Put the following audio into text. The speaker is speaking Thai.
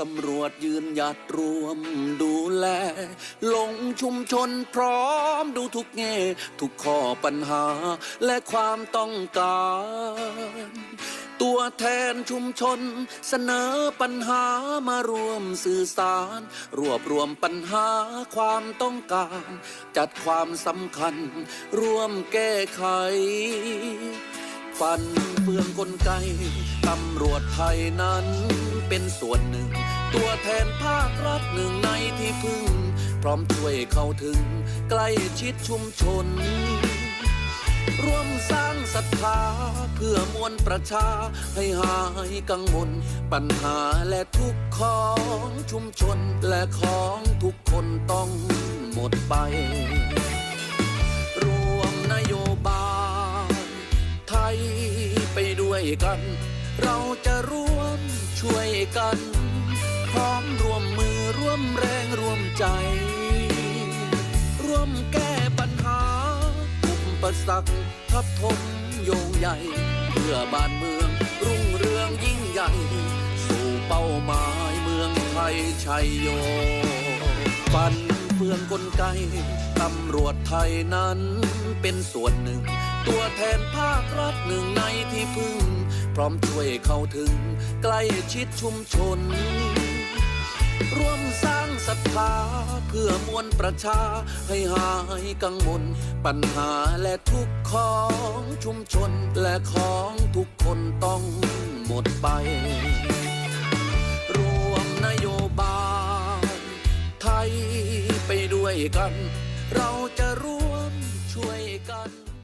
ตำรวจยืนหยัดรวมดูแล ลงชุมชนพร้อมดูทุกแง่ทุกข้อปัญหาและความต้องการ ตัวแทนชุมชนเสนอปัญหามารวมสื่อสาร รวบรวมปัญหาความต้องการ จัดความสำคัญ ร่วมแก้ไข ฟันเฟืองกลไกตำรวจไทยนั้นเป็นส่วนหนึ่ง ตัวแทนภาครัฐหนึ่งในที่พึ่ง พร้อมช่วยเข้าถึงใกล้ชิดชุมชน ร่วมสร้างศรัทธาเพื่อมวลประชาให้หายกังวล ปัญหาและทุกข์ของชุมชนและของทุกคนต้องหมดไป วยกัน เราจะร่วมช่วยกัน พร้อมร่วมมือร่วมแรงร่วมใจ ร่วมแก้ปัญหาอุปสรรคทับทมโยงใหญ่ เพื่อบ้านเมืองรุ่งเรืองยิ่งใหญ่ สู่เป้าหมายเมืองไทยชัยโยปันเฟืองกลไกตำรวจไทยนั้นเป็นส่วนหนึ่ง ตัวแทน ครัฐหนึ่งในที่พึ่ง พร้อมช่วยเข้าถึง ใกล้ชิดชุมชน ร่วมสร้างศรัทธาเพื่อมวลประชา ให้หายกังวลปัญหาและทุกข์ของชุมชนและของทุกคนต้องหมดไป รวมนโยบายไทยไปด้วยกัน เราจะร่วมช่วยกัน